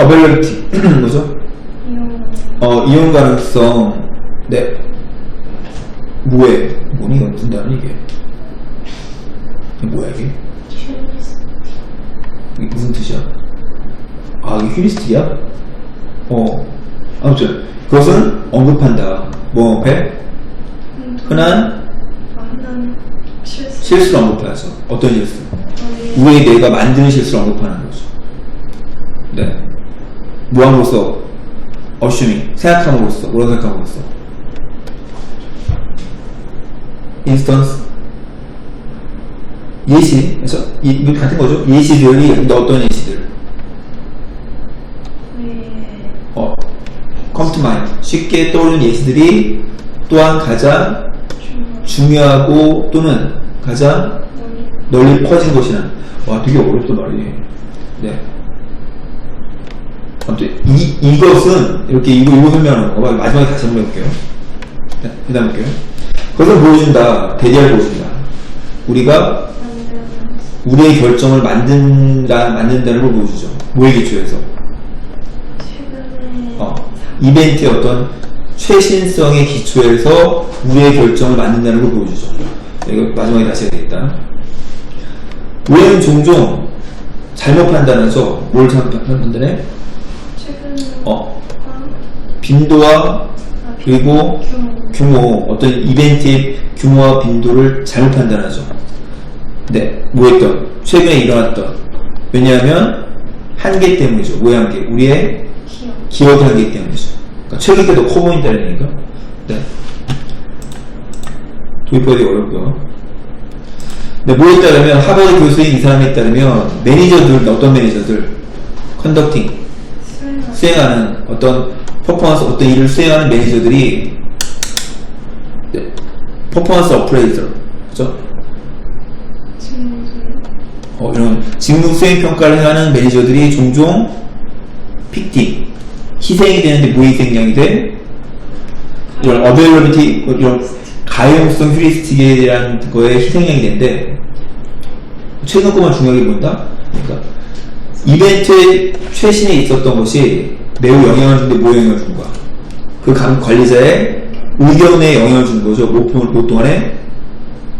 availability 뭐죠? 이용 어, 이용 가능성. 네. 뭐에 뭐니? 이거 무슨 단어 이게? 이게 뭐야 이게? 이게 무슨 뜻이야? 아 이게 휴리스틱이야? 어. 아무튼 그것은 언급한다. 뭐 앞에 흔한 흔한 실수. 실수를 언급하죠. 어떤 실수? 저희 우리의 뇌가 만드는 실수를 언급하는 거죠? 네 무함으로써 assuming 생각함으로써 생각함으로써 instance. 예시. 그래서 이, 같은 거죠. 예시들이 근데 어떤 예시들. 우리의 어, come to mind. 쉽게 떠오르는 예시들이 또한 가장 중요하고 또는 가장 널리 퍼진 것이란. 와 되게 어렵다 말이에요 네 아무튼 이, 이것은 이렇게 이거 이거 설명하는 거가 마지막에 다시 한번 해볼게요. 네, 그 다음 볼게요. 그것을 보여준다. 대리할 보여준다. 우리가 우리의 결정을 만든다, 만든다는 걸 보여주죠? 뭐에 기초해서. 최근에 어, 이벤트의 어떤 최신성의 기초에서 우리의 결정을 만든다는 걸 보여주죠. 이거 마지막에 다시 해야겠다. 우리는 종종 잘못 판단해서 뭘 잘못 판단해? 어, 한 빈도와 아, 그리고 규모 어떤 이벤트의 규모와 빈도를 잘못 판단하죠. 네, 뭐 했던? 최근에 일어났던. 왜냐하면 한계 때문이죠. 뭐의 한계? 우리의 기억 기억의 한계 때문이죠. 그러니까 최근 게더커 보인다는 얘기가. 네. 도입하기 어렵고요. 네, 뭐에 따르면 하버드 교수인 이 사람에 따르면 매니저들 어떤 매니저들 컨덕팅 수행하는 어떤 퍼포먼스 어떤 일을 수행하는 매니저들이 네, 퍼포먼스 어프레이저 그죠? 어, 이런 직무 수행 평가를 하는 매니저들이 종종 픽팅 희생이 되는데 뭐 희생양이 돼? 이런 어베일러비티 이런 가용성 휴리스틱에 대한 거에 희생양이 되는데 최근 것만 중요하게 본다? 그러니까 이벤트의 최신에 있었던 것이 매우 영향을 주는데 뭐 영향을 준 거야? 그 감- 관리자의 의견에 영향을 주는 거죠. 뭐, 뭐 동안에?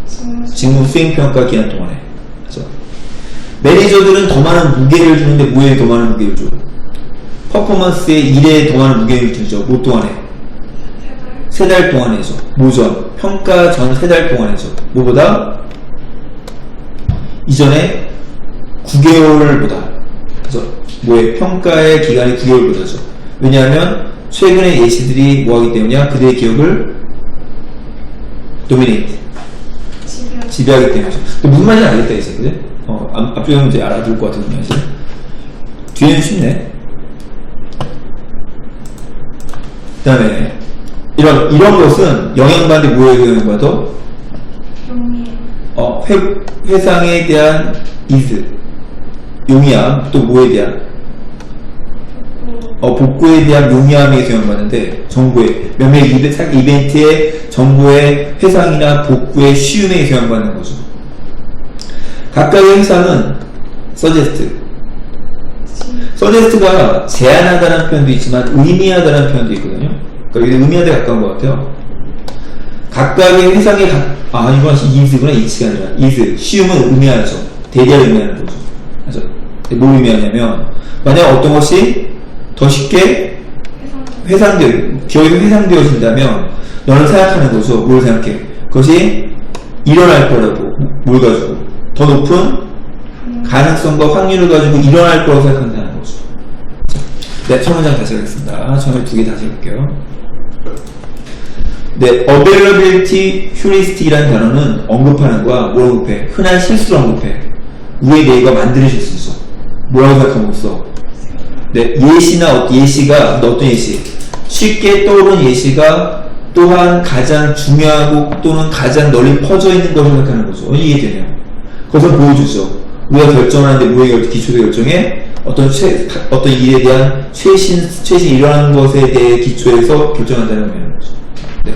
직무 직무 수행 평가 기간 동안에. 그죠? 매니저들은 더 많은 무게를 주는데 뭐에 더 많은 무게를 줘? 퍼포먼스의 일에 더 많은 무게를 주죠. 뭐 동안에? 세 달 동안에죠. 뭐죠? 평가 전 세 달 동안에죠. 뭐보다? 이전에 9개월보다. 그죠? 뭐에 평가의 기간이 9개월보다죠. 왜냐하면 최근의 예시들이 뭐 하기 때문이야? 그들의 기억을 도미네이트. 집여 지배 하기 때문이죠. 무슨 말인지 알겠다, 이제. 그지? 어, 앞, 앞쪽은 이제 알아둘 것 같은 말이지. 뒤에는 쉽네. 그 다음에, 이런, 이런 것은 영향받는 뭐에 대한 용이 어, 회, 회상에 대한 이즈. 용이함. 또 뭐에 대한? 어, 복구에 대한 용이함에 영향받는데, 정보에, 몇몇 이벤- 사- 이벤트의 정보의 회상이나 복구의 쉬움에 영향받는 거죠. 각각의 회상은 서제스트. 서제스트가 제한하다는 표현도 있지만 의미하다는 표현도 있거든요. 그러니까 이게 의미하다 가까운 것 같아요. 각각의 회상의 각, 아, 이건 이즈구나, 이치가 아니라. 이즈. 쉬움은 의미하죠. 대리할 의미하는 거죠. 그래서 뭘 의미하냐면, 만약 어떤 것이 더 쉽게 회상되, 기억이 회상되어진다면, 너는 생각하는 거죠. 뭘 생각해? 그것이 일어날 거라고. 뭘 가지고? 더 높은 가능성과 확률을 가지고 일어날 거라고 생각한다는 거죠. 네, 첫 문장 다시 하겠습니다. 처음에 두 개 다시 해볼게요. 네, availability heuristic이라는 단어는 언급하는 거야. 뭘 언급해? 흔한 실수를 언급해. 우리의 뇌가 만드는 실수죠. 뭐라고 생각함으로써? 네, 예시나 어- 예시가 어떤 예시? 쉽게 떠오르는 예시가 또한 가장 중요하고 또는 가장 널리 퍼져 있는 것을 생각하는 거죠. 이해되네요. 그것을 보여주죠. 우리가 결정하는데 결- 기초의 결정에 어떤 최, 어떤 일에 대한 최신 최신 일어나는 것에 대해 기초해서 결정한다는 거예요. 네.